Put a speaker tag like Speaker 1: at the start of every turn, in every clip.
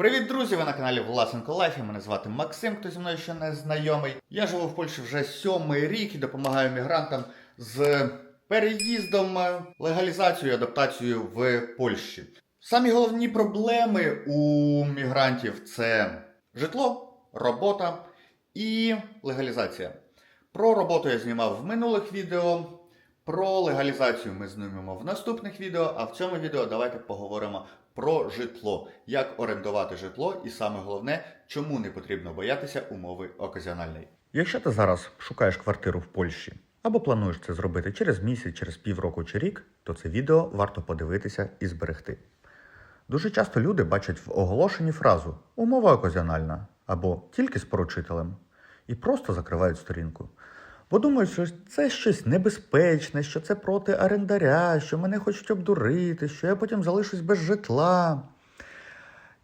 Speaker 1: Привіт, друзі! Ви на каналі Власенко Лайфі. Мене звати Максим, хто зі мною ще не знайомий. Я живу в Польщі вже сьомий рік і допомагаю мігрантам з переїздом, легалізацією, адаптацією в Польщі. Самі головні проблеми у мігрантів це житло, робота і легалізація. Про роботу я знімав в минулих відео. Про легалізацію ми знімемо в наступних відео, а в цьому відео давайте поговоримо про житло, як орендувати житло, і саме головне, чому не потрібно боятися умови оказіональної. Якщо ти зараз шукаєш квартиру в Польщі або плануєш це зробити через місяць, через півроку чи рік, то це відео варто подивитися і зберегти. Дуже часто люди бачать в оголошенні фразу умова оказіональна або тільки з поручителем і просто закривають сторінку. Бо думають, що це щось небезпечне, що це проти орендаря, що мене хочуть обдурити, що я потім залишусь без житла.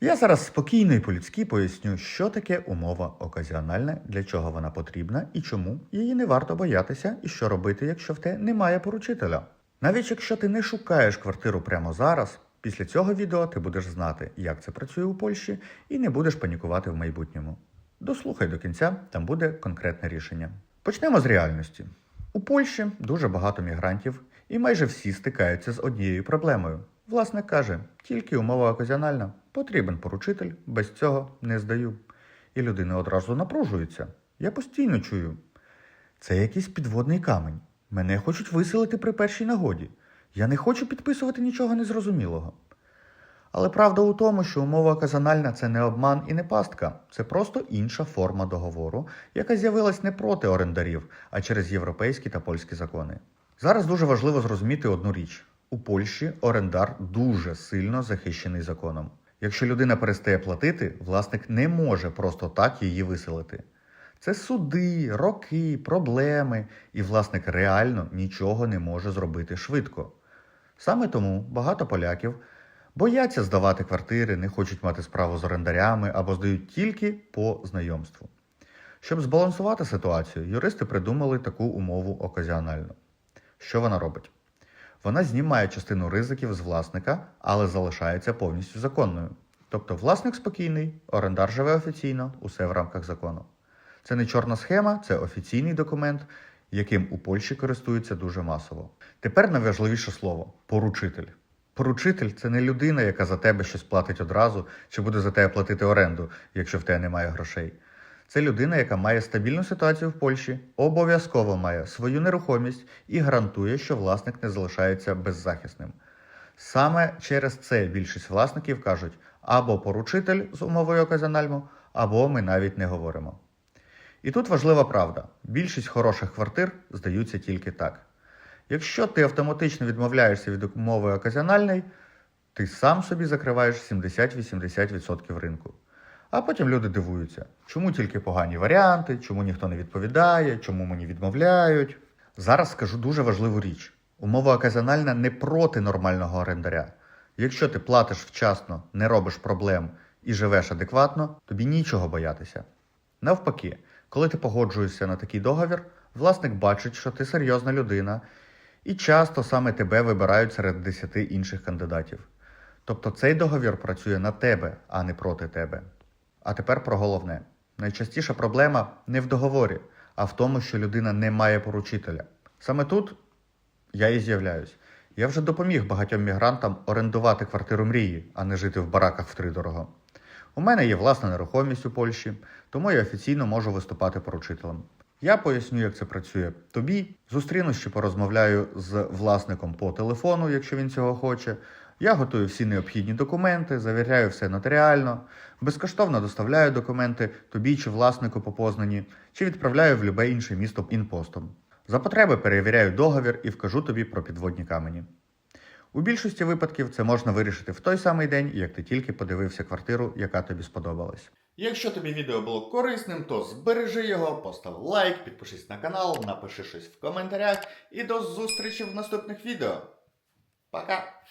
Speaker 1: Я зараз спокійно і по-людськи поясню, що таке умова оказіональна, для чого вона потрібна і чому її не варто боятися, і що робити, якщо в те немає поручителя. Навіть якщо ти не шукаєш квартиру прямо зараз, після цього відео ти будеш знати, як це працює у Польщі, і не будеш панікувати в майбутньому. Дослухай до кінця, там буде конкретне рішення. Почнемо з реальності. У Польщі дуже багато мігрантів, і майже всі стикаються з однією проблемою. Власник каже, тільки умова оказіональна, потрібен поручитель, без цього не здаю. І людина одразу напружується. Я постійно чую. Це якийсь підводний камінь. Мене хочуть виселити при першій нагоді. Я не хочу підписувати нічого незрозумілого. Але правда у тому, що умова оказанальна це не обман і не пастка, це просто інша форма договору, яка з'явилась не проти орендарів, а через європейські та польські закони. Зараз дуже важливо зрозуміти одну річ: у Польщі орендар дуже сильно захищений законом. Якщо людина перестає платити, власник не може просто так її виселити. Це суди, роки, проблеми, і власник реально нічого не може зробити швидко. Саме тому багато поляків бояться здавати квартири, не хочуть мати справу з орендарями або здають тільки по знайомству. Щоб збалансувати ситуацію, юристи придумали таку умову оказіональну. Що вона робить? Вона знімає частину ризиків з власника, але залишається повністю законною. Тобто власник спокійний, орендар живе офіційно, усе в рамках закону. Це не чорна схема, це офіційний документ, яким у Польщі користуються дуже масово. Тепер найважливіше слово поручитель. Поручитель це не людина, яка за тебе щось платить одразу, чи буде за тебе платити оренду, якщо в тебе немає грошей. Це людина, яка має стабільну ситуацію в Польщі, обов'язково має свою нерухомість і гарантує, що власник не залишається беззахисним. Саме через це більшість власників кажуть або поручитель з умовою оказіональну, або ми навіть не говоримо. І тут важлива правда: більшість хороших квартир здаються тільки так. Якщо ти автоматично відмовляєшся від умови оказіональної, ти сам собі закриваєш 70-80% ринку. А потім люди дивуються, чому тільки погані варіанти, чому ніхто не відповідає, чому мені відмовляють. Зараз скажу дуже важливу річ: умова оказіональна не проти нормального орендаря. Якщо ти платиш вчасно, не робиш проблем і живеш адекватно, тобі нічого боятися. Навпаки, коли ти погоджуєшся на такий договір, власник бачить, що ти серйозна людина, і часто саме тебе вибирають серед 10 інших кандидатів. Тобто цей договір працює на тебе, а не проти тебе. А тепер про головне: найчастіша проблема не в договорі, а в тому, що людина не має поручителя. Саме тут я і з'являюсь. Я вже допоміг багатьом мігрантам орендувати квартиру мрії, а не жити в бараках втридорого. У мене є власна нерухомість у Польщі, тому я офіційно можу виступати поручителем. Я поясню, як це працює тобі. Зустрінусь чи порозмовляю з власником по телефону, якщо він цього хоче. Я готую всі необхідні документи, завіряю все нотаріально, безкоштовно доставляю документи тобі чи власнику по познані, чи відправляю в любе інше місто інпостом. За потреби перевіряю договір і вкажу тобі про підводні камені. У більшості випадків це можна вирішити в той самий день, як ти тільки подивився квартиру, яка тобі сподобалась. Якщо тобі відео було корисним, то збережи його, постав лайк, підпишись на канал, напиши щось в коментарях і до зустрічі в наступних відео. Пока!